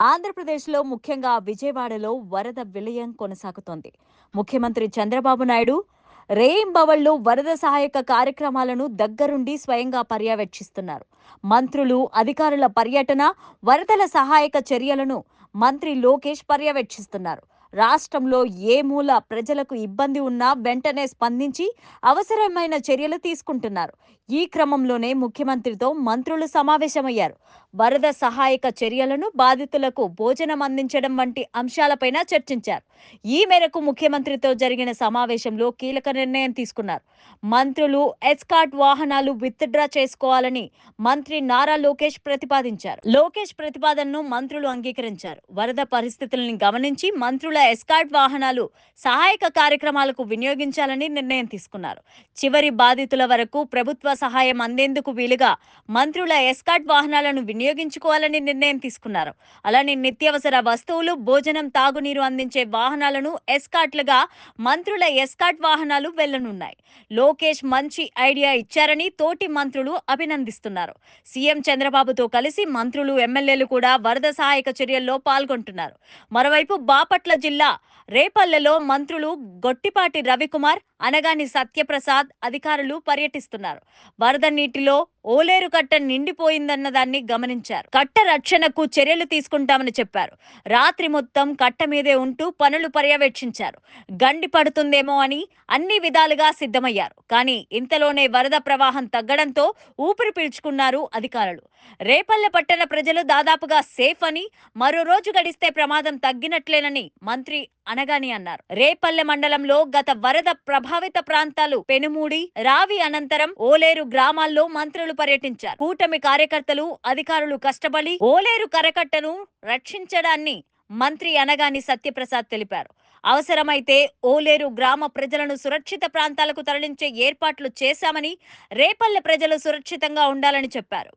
ఆంధ్రప్రదేశ్లో ముఖ్యంగా విజయవాడలో వరద విలయం కొనసాగుతోంది. ముఖ్యమంత్రి చంద్రబాబు నాయుడు రేయింబవళ్ళు వరద సహాయక కార్యక్రమాలను దగ్గరుండి స్వయంగా పర్యవేక్షిస్తున్నారు. మంత్రులు అధికారుల పర్యటన వరదల సహాయక చర్యలను మంత్రి లోకేష్ పర్యవేక్షిస్తున్నారు. రాష్ట్రంలో ఏ మూల ప్రజలకు ఇబ్బంది ఉన్నా వెంటనే స్పందించి అవసరమైన చర్యలు తీసుకుంటున్నారు. ఈ క్రమంలోనే ముఖ్యమంత్రితో మంత్రులు సమావేశమయ్యారు. వరద సహాయక చర్యలను బాధితులకు భోజనం అందించడం వంటి అంశాలపైన చర్చించారు. ఈ మేరకు ముఖ్యమంత్రితో జరిగిన సమావేశంలో కీలక నిర్ణయం తీసుకున్నారు. మంత్రులు ఎస్కాట్ వాహనాలు విత్డ్రా చేసుకోవాలని మంత్రి నారా లోకేష్ ప్రతిపాదించారు. లోకేష్ ప్రతిపాదనను మంత్రులు అంగీకరించారు. వరద పరిస్థితులను గమనించి మంత్రుల ఎస్కాట్ వాహనాలు సహాయక కార్యక్రమాలకు వినియోగించాలని నిర్ణయం తీసుకున్నారు. చివరి బాధితుల వరకు ప్రభుత్వ సహాయం అందేందుకు వీలుగా మంత్రుల ఎస్కాట్ వాహనాలను వినియోగించుకోవాలని నిర్ణయం తీసుకున్నారు. అలానే నిత్యావసర వస్తువులు భోజనం తాగునీరు అందించే వాహనాలను ఎస్కాట్లుగా మంత్రుల ఎస్కాట్ వాహనాలు వెళ్ళనున్నాయి. లోకేష్ మంచి ఐడియా ఇచ్చారని తోటి మంత్రులు అభినందిస్తున్నారు. సీఎం చంద్రబాబుతో కలిసి మంత్రులు ఎమ్మెల్యేలు కూడా వరద సహాయక చర్యల్లో పాల్గొంటున్నారు. మరోవైపు బాపట్ల జిల్లా రేపల్లెలో మంత్రులు గొట్టిపాటి రవికుమార్ అనగాని సత్యప్రసాద్ అధికారులు పర్యటిస్తున్నారు. వరద నీటిలో ఓలేరు కట్ట నిండిపోయిందన్న దాన్ని గమనించారు. కట్ట రక్షణకు చర్యలు తీసుకుంటామని చెప్పారు. రాత్రి మొత్తం కట్ట మీదే ఉంటూ పనులు పర్యవేక్షించారు. గండి పడుతుందేమో అని అన్ని విధాలుగా సిద్ధమయ్యారు. కానీ ఇంతలోనే వరద ప్రవాహం తగ్గడంతో ఊపిరి పీల్చుకున్నారు అధికారులు. రేపల్లె పట్టణ ప్రజలు దాదాపుగా సేఫ్ అని మరో రోజు గడిస్తే ప్రమాదం తగ్గినట్లేనని మంత్రి అనగాని అన్నారు. రేపల్లె మండలంలో గత వరద ప్రభావిత ప్రాంతాలు పెనుమూడి రావి అనంతరం ఓలేరు గ్రామాల్లో మంత్రులు పర్యటించారు. కూటమి కార్యకర్తలు అధికారులు కష్టపడి ఓలేరు కరకట్టను రక్షించడాన్ని మంత్రి అనగాని సత్యప్రసాద్ తెలిపారు. అవసరమైతే ఓలేరు గ్రామ ప్రజలను సురక్షిత ప్రాంతాలకు తరలించే ఏర్పాట్లు చేశామని రేపల్లె ప్రజలు సురక్షితంగా ఉండాలని చెప్పారు.